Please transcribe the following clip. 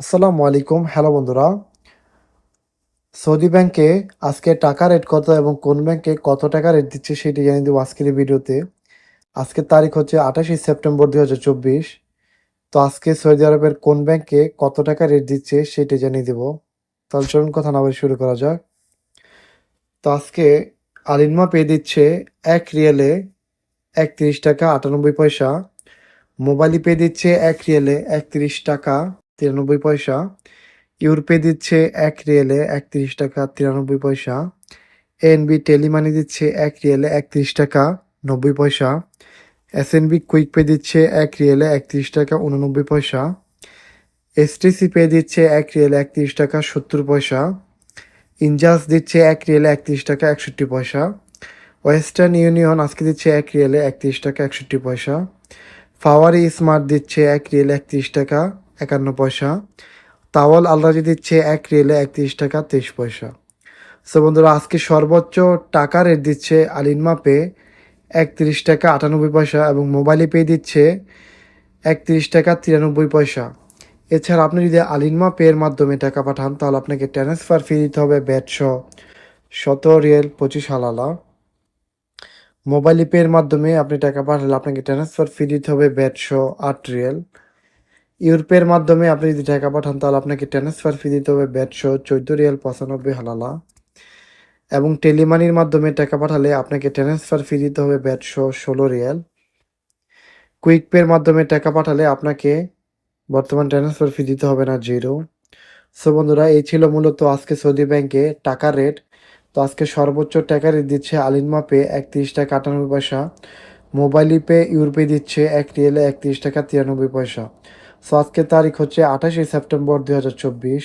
আসসালামু আলাইকুম। হ্যালো বন্ধুরা। সৌদি ব্যাংকে আজকে টাকা রেট কত এবং কোন ব্যাংকে কত টাকা রেট দিচ্ছে সেটি জানিয়ে দেবো আজকের ভিডিওতে। আজকের তারিখ হচ্ছে আঠাশে সেপ্টেম্বর দুই হাজার চব্বিশ। তো আজকে সৌদি আরবের কোন ব্যাংকে কত টাকা রেট দিচ্ছে সেটি জানিয়ে দেবো। তাহলে চলুন কথা না বলে শুরু করা যাক। তো আজকে আলিনমা পেয়ে দিচ্ছে এক রিয়েলে একত্রিশ টাকা আটানব্বই পয়সা। মোবাইল পে দিচ্ছে এক রিয়েলে একত্রিশ টাকা। তিরানব্বই পয়সা। ইউরোপে দিচ্ছে এক রিয়েলে একত্রিশ টাকা তিরানব্বই পয়সা। এনবি টেলিমানি দিচ্ছে এক রিয়েলে একত্রিশ টাকা নব্বই পয়সা। এসএনবি কুইক পে দিচ্ছে এক রিয়েলে একত্রিশ টাকা উননব্বই পয়সা। এসটিসি পে দিচ্ছে এক রিয়েলে একত্রিশ টাকা সত্তর পয়সা। ইনজাস দিচ্ছে এক রিয়েলে একত্রিশ টাকা একষট্টি পয়সা। ওয়েস্টার্ন ইউনিয়ন আজকে দিচ্ছে এক রিয়েলে একত্রিশ টাকা একষট্টি পয়সা। ফাওয়ারি স্মার্ট দিচ্ছে এক রিয়েলে একত্রিশ টাকা একান্ন পয়সা। তাওয়াল আলরাজি দিচ্ছে এক রিয়েলে একত্রিশ টাকা তেইশ পয়সা। সো বন্ধুরা, আজকে সর্বোচ্চ টাকা রেট দিচ্ছে আলিনমা পে একত্রিশ টাকা আটানব্বই পয়সা এবং মোবাইলে পে দিচ্ছে একত্রিশ টাকা তিরানব্বই পয়সা। এছাড়া আপনি যদি আলিনমা পে এর মাধ্যমে টাকা পাঠান, তাহলে আপনাকে ট্রান্সফার ফি দিতে হবে ব্যাটশো শত রিয়েল পঁচিশ হালালা। মোবাইল পে এর মাধ্যমে আপনি টাকা পাঠালে আপনাকে ট্রান্সফার ফি দিতে হবে ব্যাটশো আট রিয়েল। ইউরোপের মাধ্যমে আপনি যদি টাকা পাঠান, তাহলে আপনাকে ট্রান্সফার ফি দিতে হবে ব্যাটশো চোদ্দ রিয়াল পঁচানব্বই হালালা। এবং টেলিমানির মাধ্যমে টাকা পাঠালে আপনাকে ট্রান্সফার ফি দিতে হবে ব্যাটশো ষোলো রিয়াল। কুইক পের মাধ্যমে টাকা পাঠালে আপনাকে বর্তমান ট্রান্সফার ফি দিতে হবে না জিরো সো বন্ধুরা, এই ছিল মূলত আজকে সৌদি ব্যাংকে টাকা রেট তো, আজকে সর্বোচ্চ টাকা রেট দিচ্ছে আলিনমা পে একত্রিশ টাকা আটানব্বই পয়সা। মোবাইল পে ইউরোপে দিচ্ছে এক রিয়েলে একত্রিশ টাকা তিরানব্বই পয়সা। সো আজকের তারিখ হচ্ছে আঠাশে সেপ্টেম্বর দুই হাজার চব্বিশ।